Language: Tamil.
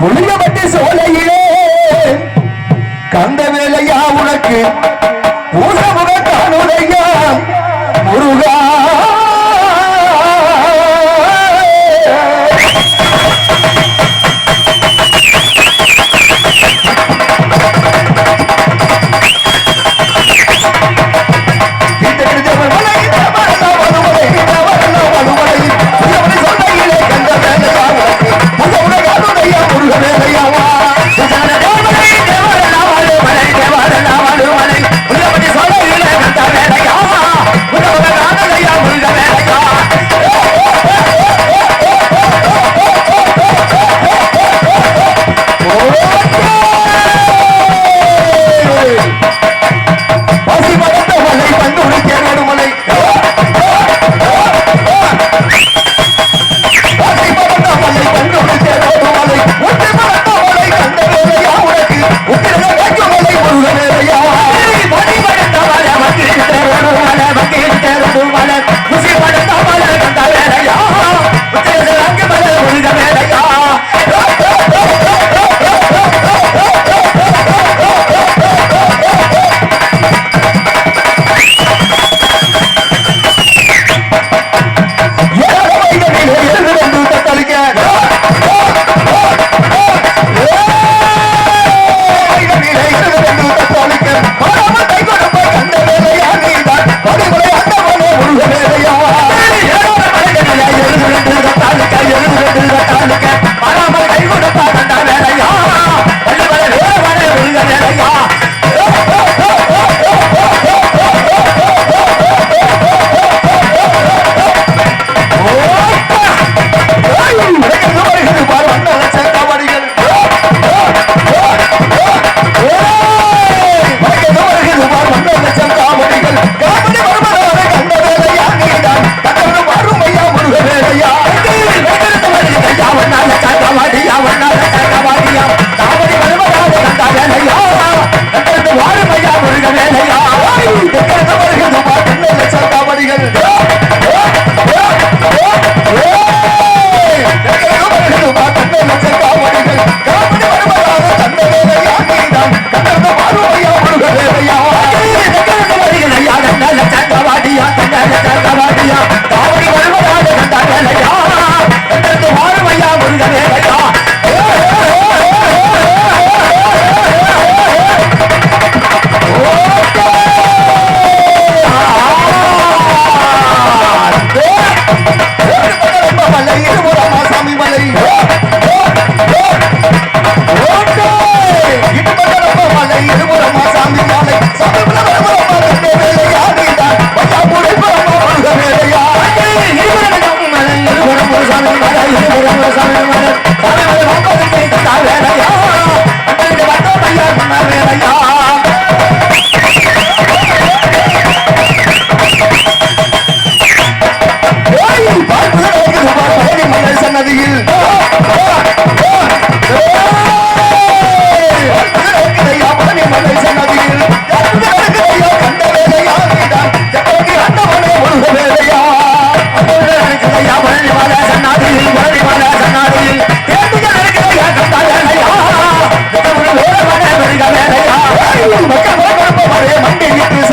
புளியப்பட்டி சோலையிலே கந்த வேலையா உனக்கு ஊசமுக காணுடைய முருகா ஐயா மண்டை வீட்டு